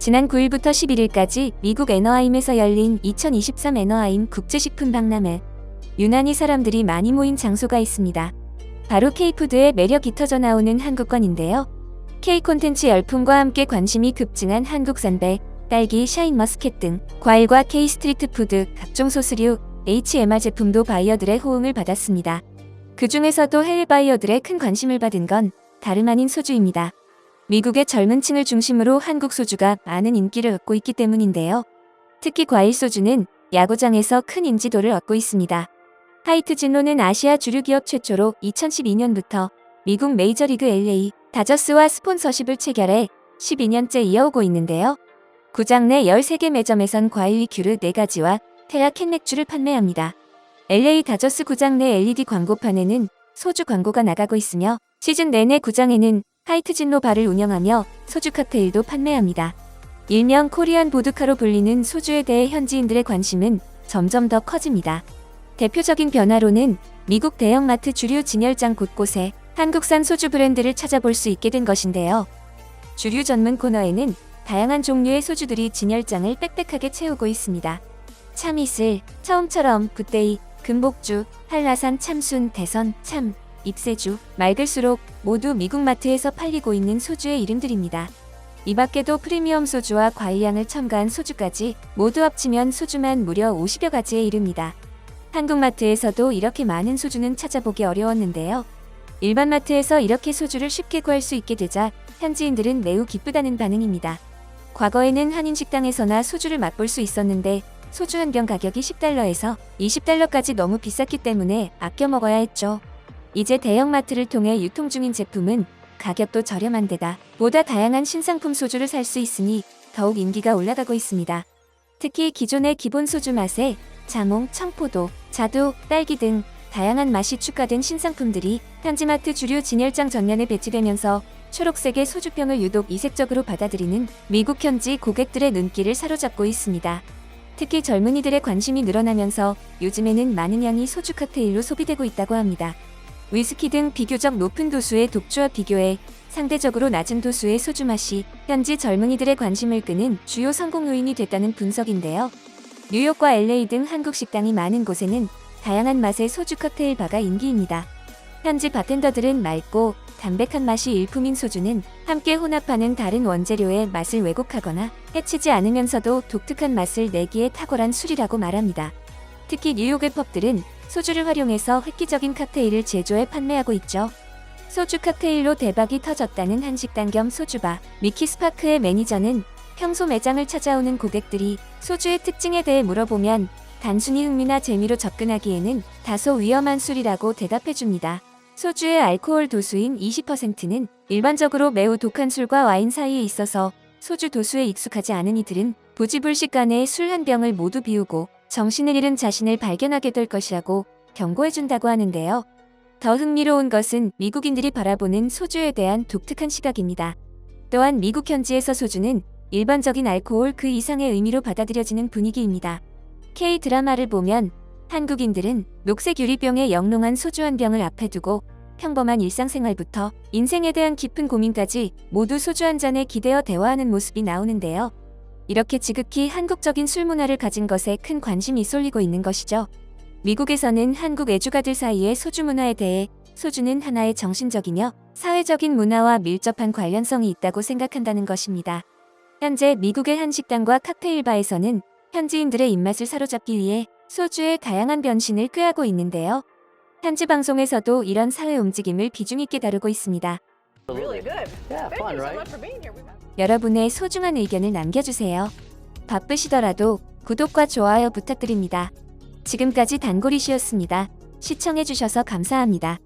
지난 9일부터 11일까지 미국 애너하임에서 열린 2023 애너하임 국제식품 박람회. 유난히 사람들이 많이 모인 장소가 있습니다. 바로 K푸드의 매력이 터져 나오는 한국권인데요. K 콘텐츠 열풍과 함께 관심이 급증한 한국산 배, 딸기, 샤인머스켓 등 과일과 K 스트리트 푸드, 각종 소스류, HMR 제품도 바이어들의 호응을 받았습니다. 그 중에서도 해외 바이어들의 큰 관심을 받은 건 다름 아닌 소주입니다. 미국의 젊은 층을 중심으로 한국 소주가 많은 인기를 얻고 있기 때문인데요. 특히 과일 소주는 야구장에서 큰 인지도를 얻고 있습니다. 하이트 진로는 아시아 주류 기업 최초로 2012년부터 미국 메이저리그 LA 다저스와 스폰서십을 체결해 12년째 이어오고 있는데요. 구장 내 13개 매점에선 과일 리큐르 4가지와 태아 캔맥주를 판매합니다. LA 다저스 구장 내 LED 광고판에는 소주 광고가 나가고 있으며 시즌 내내 구장에는 하이트 진로 바를 운영하며 소주 칵테일도 판매합니다. 일명 코리안 보드카로 불리는 소주에 대해 현지인들의 관심은 점점 더 커집니다. 대표적인 변화로는 미국 대형마트 주류 진열장 곳곳에 한국산 소주 브랜드를 찾아볼 수 있게 된 것인데요. 주류 전문 코너에는 다양한 종류의 소주들이 진열장을 빽빽하게 채우고 있습니다. 참이슬, 처음처럼, 굿데이, 금복주, 한라산 참순, 대선, 참, 입세주, 맑을수록 모두 미국 마트에서 팔리고 있는 소주의 이름들입니다. 이 밖에도 프리미엄 소주와 과일향을 첨가한 소주까지 모두 합치면 소주만 무려 50여 가지에 이릅니다. 한국 마트에서도 이렇게 많은 소주는 찾아보기 어려웠는데요. 일반 마트에서 이렇게 소주를 쉽게 구할 수 있게 되자 현지인들은 매우 기쁘다는 반응입니다. 과거에는 한인 식당에서나 소주를 맛볼 수 있었는데 소주 한 병 가격이 10달러에서 20달러까지 너무 비쌌기 때문에 아껴 먹어야 했죠. 이제 대형마트를 통해 유통 중인 제품은 가격도 저렴한 데다 보다 다양한 신상품 소주를 살 수 있으니 더욱 인기가 올라가고 있습니다. 특히 기존의 기본 소주 맛에 자몽, 청포도, 자두, 딸기 등 다양한 맛이 추가된 신상품들이 현지마트 주류 진열장 전면에 배치되면서 초록색의 소주병을 유독 이색적으로 받아들이는 미국 현지 고객들의 눈길을 사로잡고 있습니다. 특히 젊은이들의 관심이 늘어나면서 요즘에는 많은 양이 소주 칵테일로 소비되고 있다고 합니다. 위스키 등 비교적 높은 도수의 독주와 비교해 상대적으로 낮은 도수의 소주 맛이 현지 젊은이들의 관심을 끄는 주요 성공 요인이 됐다는 분석인데요. 뉴욕과 LA 등 한국 식당이 많은 곳에는 다양한 맛의 소주 칵테일 바가 인기입니다. 현지 바텐더들은 맑고 담백한 맛이 일품인 소주는 함께 혼합하는 다른 원재료의 맛을 왜곡하거나 해치지 않으면서도 독특한 맛을 내기에 탁월한 술이라고 말합니다. 특히 뉴욕의 펍들은 소주를 활용해서 획기적인 칵테일을 제조해 판매하고 있죠. 소주 칵테일로 대박이 터졌다는 한식당 겸 소주바 미키스파크의 매니저는 평소 매장을 찾아오는 고객들이 소주의 특징에 대해 물어보면 단순히 흥미나 재미로 접근하기에는 다소 위험한 술이라고 대답해 줍니다. 소주의 알코올 도수인 20%는 일반적으로 매우 독한 술과 와인 사이에 있어서 소주 도수에 익숙하지 않은 이들은 부지불식간에 술 한 병을 모두 비우고 정신을 잃은 자신을 발견하게 될 것이라고 경고해준다고 하는데요. 더 흥미로운 것은 미국인들이 바라보는 소주에 대한 독특한 시각입니다. 또한 미국 현지에서 소주는 일반적인 알코올 그 이상의 의미로 받아들여지는 분위기입니다. K 드라마를 보면 한국인들은 녹색 유리병에 영롱한 소주 한 병을 앞에 두고 평범한 일상생활부터 인생에 대한 깊은 고민까지 모두 소주 한 잔에 기대어 대화하는 모습이 나오는데요. 이렇게 지극히 한국적인 술 문화를 가진 것에 큰 관심이 쏠리고 있는 것이죠. 미국에서는 한국 애주가들 사이의 소주 문화에 대해 소주는 하나의 정신적이며 사회적인 문화와 밀접한 관련성이 있다고 생각한다는 것입니다. 현재 미국의 한 식당과 칵테일 바에서는 현지인들의 입맛을 사로잡기 위해 소주의 다양한 변신을 꾀하고 있는데요. 현지 방송에서도 이런 사회 움직임을 비중 있게 다루고 있습니다. 여러분의 소중한 의견을 남겨주세요. 바쁘시더라도 구독과 좋아요 부탁드립니다. 지금까지 단골이시였습니다. 시청해주셔서 감사합니다.